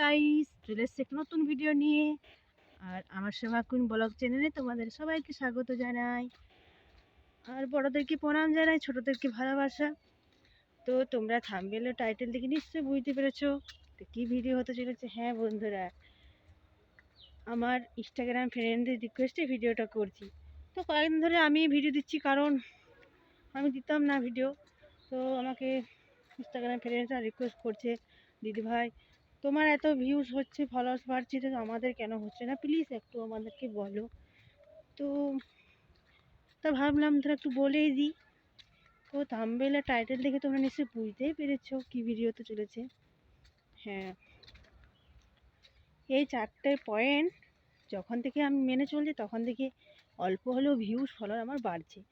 Guys চলে এসছে এক নতুন ভিডিও নিয়ে, আর আমার সেবা কুইন ব্লগ চ্যানেলে তোমাদের সবাইকে স্বাগত জানাই। আর বড়োদেরকে প্রণাম জানাই, ছোটোদেরকে ভালোবাসা। তো তোমরা থামবেলে টাইটেল দেখে নিশ্চয়ই বুঝতে পেরেছ তো কী ভিডিও হতে চলেছে। হ্যাঁ বন্ধুরা, আমার ইনস্টাগ্রাম ফ্রেন্ডদের রিকোয়েস্টে ভিডিওটা করছি। তো কয়েকদিন ধরে আমি ভিডিও দিচ্ছি, কারণ আমি দিতাম না ভিডিও তো আমাকে ইনস্টাগ্রাম ফ্রেন্ডরা রিকোয়েস্ট করছে দিদি ভাই তোমার এত ভিউজ হচ্ছে ফলোয়ার্স বাড়ছে তো আমাদের কেন হচ্ছে না? প্লিজ একটু আমাদেরকে বলো। তো, তা ভাবলাম ধর একটু বলেই দিই। তো থাম্বেলা টাইটেল দেখে তোমরা নিশ্চয়ই বুঝতেই পেরেছ কী ভিডিওতে চলেছে। হ্যাঁ। এই চারটে পয়েন্ট যখন থেকে আমি মেনে চলছি, তখন থেকে অল্প হলেও ভিউজ ফলোয়ার আমার বাড়ছে।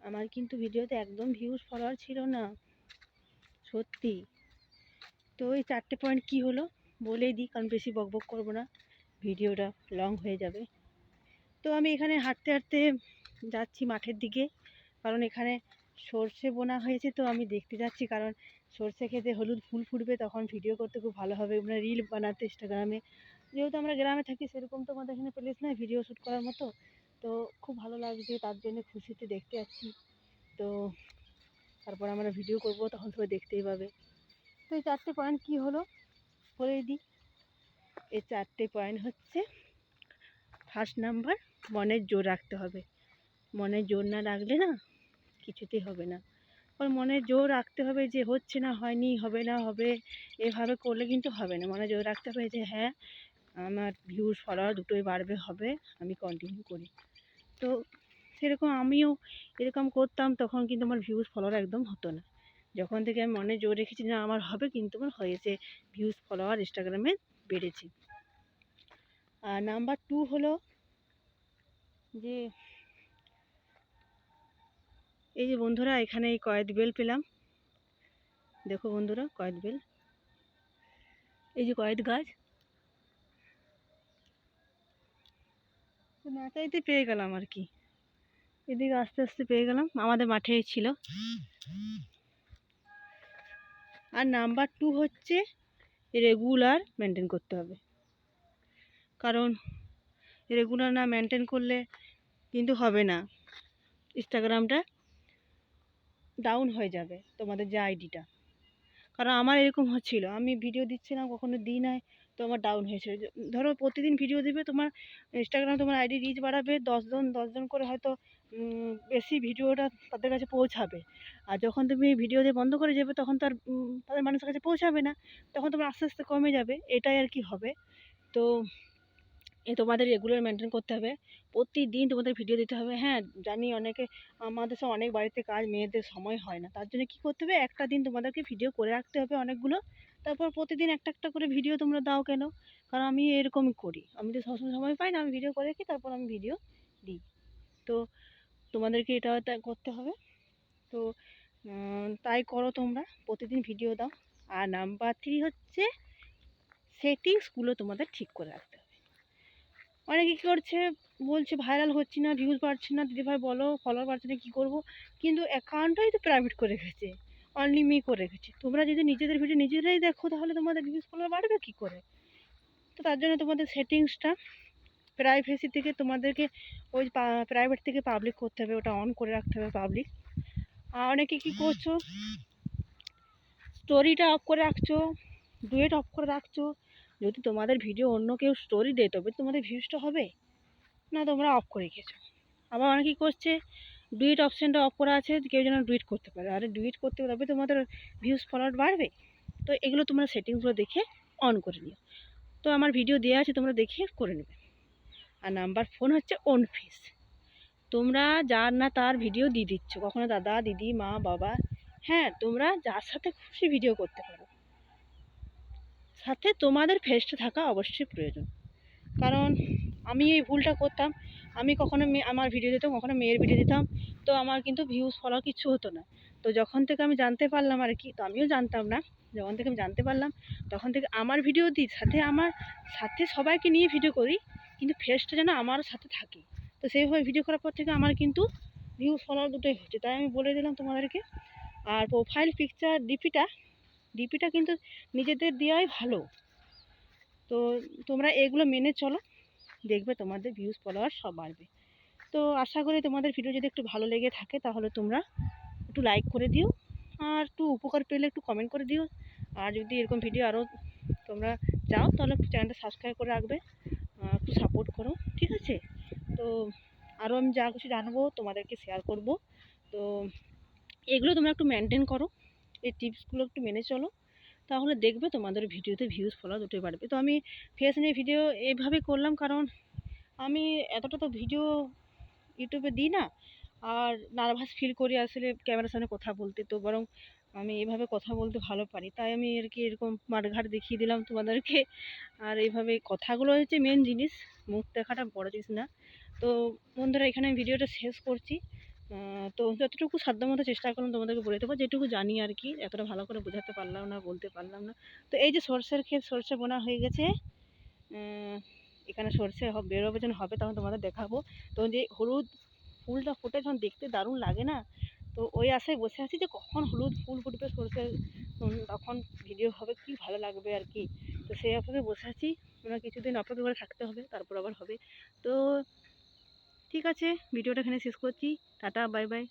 আমার কিন্তু ভিডিওতে একদম ভিউজ ফলোয়ার ছিল না। সত্যি। তো এই চারটে পয়েন্ট কি হলো? বলেই দিই, কারণ বেশি বকবক করব না, ভিডিওটা লং হয়ে যাবে। তো আমি এখানে হাঁটতে হাঁটতে যাচ্ছি মাঠের দিকে, কারণ এখানে সর্ষে বোনা হয়েছে তো আমি দেখতে যাচ্ছি, কারণ সর্ষে খেতে হলুদ ফুল ফুটবে, তখন ভিডিও করতে খুব ভালো হবে মানে রিল বানাতে ইনস্টাগ্রামে। যেহেতু আমরা গ্রামে থাকি, সেরকম তো আমাদের এখানে প্লেস নয় ভিডিও শ্যুট করার মতো, তো খুব ভালো লাগছে, তার জন্য খুশিতে দেখতে যাচ্ছি। তো তারপর আমরা ভিডিও করব, তখন সবাই দেখতেই পাবে। তো এই চারটে পয়েন্ট কী হলো? বলে দিই। এই চারটে পয়েন্ট হচ্ছে। ফার্স্ট নাম্বার মনের জোর রাখতে হবে। মনের জোর না রাখলে না কিছুতেই হবে না। ওর মনে জোর রাখতে হবে যে হচ্ছে না, হয়নি, হবে না, হবে, এভাবে করলে কিন্তু হবে না। মনে জোর রাখতে হবে যে হ্যাঁ আমার ভিউজ ফলোয়ার দুটোই বাড়বে, হবে, আমি কন্টিনিউ করি। তো সেরকম আমিও এরকম করতাম, তখন কিন্তু আমার ভিউজ ফলোয়ার একদম হতো না। যখন থেকে আমি মনে জোর রেখেছি না, আমার হবে কিন্তু আমার হয়েছে। ভিউজ ফলোয়ার ইনস্টাগ্রামে বেড়েছে। আর নাম্বার টু হলো যে, এই যে বন্ধুরা, এখানে এই কয়েদ বেল পেলাম। দেখো বন্ধুরা, কয়েদ বেল। এই যে কয়েদ গাছ। নাচাইতে পেয়ে গেলাম আর কি। এদিকে আস্তে আস্তে পেয়ে গেলাম। আমাদের মাঠেই ছিল। আর নাম্বার টু হচ্ছে রেগুলার মেনটেন করতে হবে। কারণ রেগুলার না মেনটেন করলে কিন্তু হবে না। ইনস্টাগ্রামটা ডাউন হয়ে যাবে তোমাদের যে আইডিটা কারণ আমার এরকম হচ্ছিল, আমি ভিডিও দিচ্ছিলাম, কখনো দিই নাই। তো আমার ডাউন হয়েছে। ধরো প্রতিদিন ভিডিও দেবে, তোমার ইনস্টাগ্রাম তোমার আইডি রিচ বাড়াবে দশজন দশজন করে হয়তো বেশি ভিডিওটা তাদের কাছে পৌঁছাবে। আর যখন তুমি ভিডিও দিয়ে বন্ধ করে যাবে, তখন তার তাদের মানুষের কাছে পৌঁছাবে না। তখন তোমার আস্তে আস্তে কমে যাবে, এটাই আর কি হবে। তো এ তোমাদের রেগুলার মেনটেন করতে হবে। প্রতিদিন তোমাদের ভিডিও দিতে হবে। হ্যাঁ জানি অনেকে, আমাদের সব অনেক বাড়িতে কাজ, মেয়েদের সময় হয় না। তার জন্য কী করতে হবে? একটা দিন তোমাদেরকে ভিডিও করে রাখতে হবে অনেকগুলো। তারপর প্রতিদিন একটা একটা করে ভিডিও তোমরা দাও কেন? কারণ আমি এরকমই করি। আমি তো সবসময় সময় পাই না, আমি ভিডিও করে রাখি, তারপর আমি ভিডিও দিই। তো তোমাদেরকে এটা করতে হবে। তো তাই করো তোমরা। প্রতিদিন ভিডিও দাও। আর নাম্বার থ্রি হচ্ছে সেটিংসগুলো তোমাদের ঠিক করে রাখতে হবে। অনেকে কী করছে, বলছে, ভাইরাল হচ্ছে না ভিউজ বাড়ছে না দিদিভাই বলো ফলোয়ার বাড়ছে না, কী করব? কিন্তু অ্যাকাউন্টটাই তো প্রাইভেট করে রেখেছে অনলি মি করে রেখেছে। তোমরা যদি নিজেদের ভিডিও নিজেরাই দেখো, তাহলে তোমাদের ভিউজ ফলোয়ার বাড়বে কী করে? তো তার জন্য তোমাদের সেটিংসটা প্রাইভেসি থেকে তোমাদেরকে ওই প্রাইভেট থেকে পাবলিক করতে হবে, ওটা অন করে রাখতে হবে পাবলিক আর অনেকে কী করছ স্টোরিটা অফ করে রাখছো ডুয়েট অফ করে রাখছো যদি তোমাদের ভিডিও অন্য কেউ স্টোরি দেয়, তবে তোমাদের ভিউজটা হবে। না, তোমরা অফ করে রেখেছো আবার অনেকেই করছে ডুইট অপশানটা অফ করা আছে, কেউ যেন ডুইট করতে পারে। আরে ডুইট করতে তবে তোমাদের ভিউজ ফলোয়ার বাড়বে। তো এগুলো তোমরা সেটিংসগুলো দেখে অন করে নিও। তো আমার ভিডিও দেওয়া আছে, তোমরা দেখে করে নেবে। আর নাম্বার ফোন হচ্ছে ওন ফেস তোমরা যার না তার ভিডিও দিয়ে দিচ্ছ। কখনো দাদা, দিদি, মা, বাবা হ্যাঁ তোমরা যার সাথে খুশি ভিডিও করতে পারো। সাথে তোমাদের ফেসটা থাকা অবশ্যই প্রয়োজন। কারণ আমি এই ভুলটা করতাম, আমি কখনো মেয়ে আমার ভিডিও দিতাম, কখনো মেয়ের ভিডিও দিতাম, তো আমার কিন্তু ভিউজ ফলো কিছু হতো না। তো যখন থেকে আমি জানতে পারলাম আর কি, তো আমিও জানতাম না, যখন থেকে আমি জানতে পারলাম, তখন থেকে আমার ভিডিও দিই সাথে আমার, সাথে সবাইকে নিয়ে ভিডিও করি, কিন্তু ফেসটা যেন আমার সাথে থাকে। তো সেইভাবে ভিডিও করার পর থেকে আমার কিন্তু ভিউজ ফলোয়ার দুটোই হচ্ছে। তাই আমি বলে দিলাম তোমাদেরকে। আর প্রোফাইল পিকচার ডিপিটা ডিপিটা কিন্তু নিজেদের দেওয়াই ভালো। তো তোমরা এগুলো মেনে চলো, দেখবে তোমাদের ভিউজ ফলোয়ার সব বাড়বে। তো আশা করি তোমাদের ভিডিও যদি একটু ভালো লেগে থাকে, তাহলে তোমরা একটু লাইক করে দিও, আর একটু উপকার পেলে একটু কমেন্ট করে দিও। আর যদি এরকম ভিডিও আরও তোমরা চাও, তাহলে চ্যানেলটা সাবস্ক্রাইব করে রাখবে একটু সাপোর্ট করো, ঠিক আছে? তো আরও আমি যা কিছু জানব, তোমাদেরকে শেয়ার করব। তো এগুলো তোমরা একটু মেনটেন করো। এই টিপসগুলো একটু মেনে চলো। তাহলে দেখবে তোমাদের ভিডিওতে ভিউজ ফলো দুটোই বাড়বে। তো আমি ফেস নিয়ে ভিডিও এইভাবে করলাম কারণ আমি এতটা তো ভিডিও ইউটিউবে দিই না, আর নার্ভাস ফিল করি আসলে ক্যামেরার সামনে কথা বলতে। তো বরং আমি এভাবে কথা বলতে ভালো পারি। তাই আমি আর কি এরকম মাঠঘাট দেখিয়ে দিলাম তোমাদেরকে। আর এইভাবে কথাগুলো হচ্ছে মেন জিনিস। মুখ দেখাটা বড় জিনিস না। তো বন্ধুরা, এখানে আমি ভিডিওটা শেষ করছি। তো যতটুকু সাধ্যমতো চেষ্টা করলাম তোমাদেরকে বলে দেবো, যেটুকু জানি আর কি, এতটা ভালো করে বোঝাতে পারলাম না, বলতে পারলাম না। তো এই যে সর্ষের ক্ষেত, সর্ষে বোনা হয়ে গেছে এখানে সর্ষে বেরোবে যখন হবে তখন তোমাদের দেখাবো। তো যে হলুদ ফুলটা ফুটে যখন দেখতে দারুণ লাগে না, তো ওই আশায় বসে আছি যে কখন হলুদ ফুল ফুটবে সর্ষে তখন ভিডিও হবে, কি ভালো লাগবে আর কি। তো সেই অপেক্ষায় বসে আছি, তোমরা কিছুদিন অপেক্ষা করে থাকতে হবে, তারপর আবার হবে। তো ঠিক আছে ভিডিওটা এখানে শেষ করছি টাটা বাই বাই